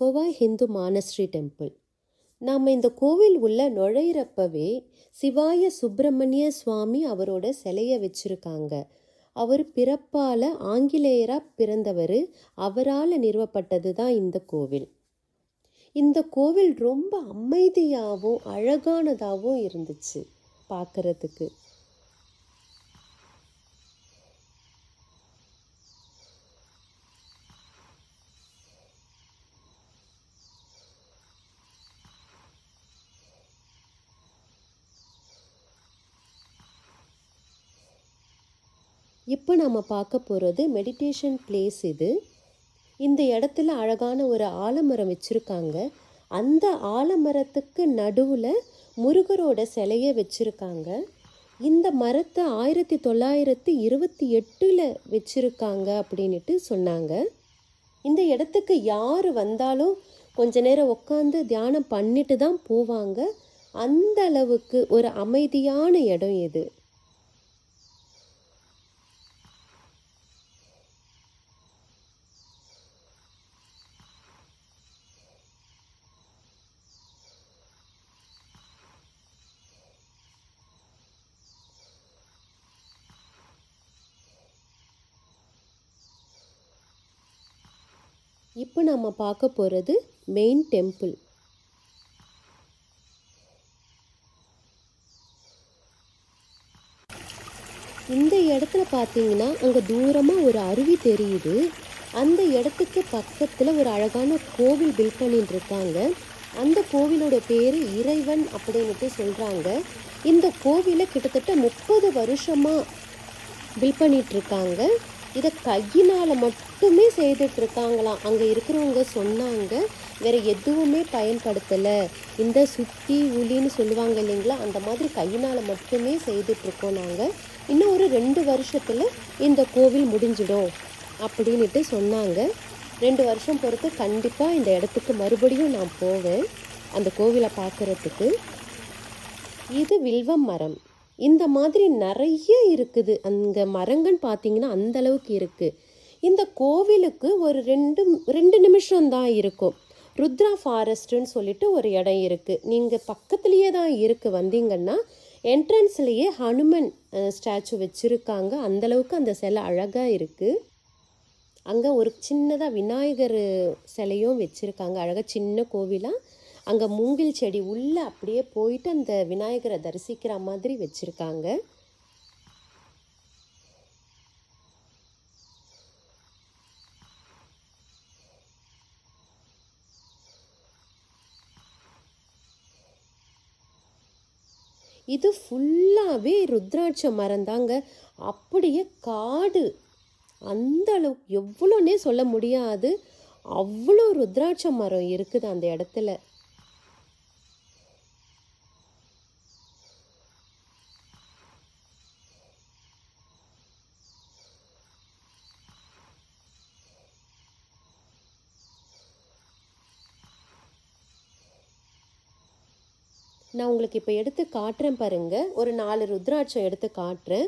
Khowai Hindu Manasri temple. நாம் இந்த கோவில் உள்ள நுழையிறப்பவே சிவாய சுப்பிரமணிய சுவாமி அவரோட சிலையை வச்சுருக்காங்க. அவர் பிறப்பால் ஆங்கிலேயராக பிறந்தவர் அவரால் நிறுவப்பட்டது தான் இந்த கோவில். இந்த கோவில் ரொம்ப அமைதியாகவும் அழகானதாகவும் இருந்துச்சு பார்க்குறதுக்கு இப்போ நம்ம பார்க்க போகிறது மெடிடேஷன் பிளேஸ் இது. இந்த இடத்துல அழகான ஒரு ஆலமரம் வச்சுருக்காங்க. அந்த ஆலமரத்துக்கு நடுவில் முருகரோட சிலையை வச்சுருக்காங்க. இந்த மரத்தை ஆயிரத்தி தொள்ளாயிரத்தி இருபத்தி எட்டில் வச்சுருக்காங்க அப்படின்ட்டு சொன்னாங்க. இந்த இடத்துக்கு யார் வந்தாலும் கொஞ்ச நேரம் உட்காந்து தியானம் பண்ணிட்டு தான் போவாங்க. அந்த அளவுக்கு ஒரு அமைதியான இடம் இது. இப்போ நம்ம பார்க்க போகிறது மெயின் டெம்பிள் இந்த இடத்துல பார்த்தீங்கன்னா அங்கே தூரமாக ஒரு அருவி தெரியுது. அந்த இடத்துக்கு பக்கத்தில் ஒரு அழகான கோவில் பில்ட் பண்ணிட்டு இருக்காங்க அந்த கோவிலோட பேர் இறைவன் அப்படின்ட்டு சொல்கிறாங்க இந்த கோவிலை கிட்டத்தட்ட முப்பது வருஷமாக பில்ட் பண்ணிகிட்ருக்காங்க இதை கையினால் மட்டுமே செய்துட்டு இருக்காங்களாம் அங்கே இருக்கிறவங்க சொன்னாங்க வேற எதுவுமே பயன்படுத்தலை. இந்த சுத்தி உளின்னு சொல்லுவாங்க இல்லைங்களா? அந்த மாதிரி கையினால் மட்டுமே செய்துட்ருக்கோம் நாங்கள் இன்னும் ஒரு ரெண்டு வருஷத்தில் இந்த கோவில் முடிஞ்சிடும் அப்படின்ட்டு சொன்னாங்க. ரெண்டு வருஷம் பொறுத்து கண்டிப்பாக இந்த இடத்துக்கு மறுபடியும் நான் போவேன். அந்த கோவிலை பார்க்குறதுக்கு இது வில்வம் மரம். இந்த மாதிரி நிறைய இருக்குது. அங்கே மரங்கள் பார்த்தீங்கன்னா அந்த அளவுக்கு இருக்குது இந்த கோவிலுக்கு ஒரு ரெண்டு ரெண்டு நிமிஷம் தான் இருக்கும். ருத்ரா ஃபாரஸ்ட்டுன்னு சொல்லிட்டு ஒரு இடம் இருக்குது நீங்கள் பக்கத்துலேயே தான் இருக்குது வந்தீங்கன்னா என்ட்ரன்ஸ்லேயே ஹனுமன் ஸ்டாச்சு வச்சுருக்காங்க. அந்தளவுக்கு அந்த சிலை அழகாக இருக்குது அங்கே ஒரு சின்னதாக விநாயகர் சிலையும் வச்சுருக்காங்க. அழகாக சின்ன கோவிலாக அங்கே மூங்கில் செடி உள்ளே அப்படியே போயிட்டு அந்த விநாயகரை தரிசிக்கிற மாதிரி வச்சுருக்காங்க. இது ஃபுல்லாகவே ருத்ராட்ச மரம் தாங்க. அப்படியே காடு. அந்த அளவுக்கு எவ்வளோன்னே சொல்ல முடியாது. அவ்வளோ ருத்ராட்ச மரம் இருக்குது அந்த இடத்துல. நான் உங்களுக்கு இப்போ எடுத்து காட்டுறேன் பாருங்கள் ஒரு நாலு ருத்ராட்சம் எடுத்து காட்டுறேன்.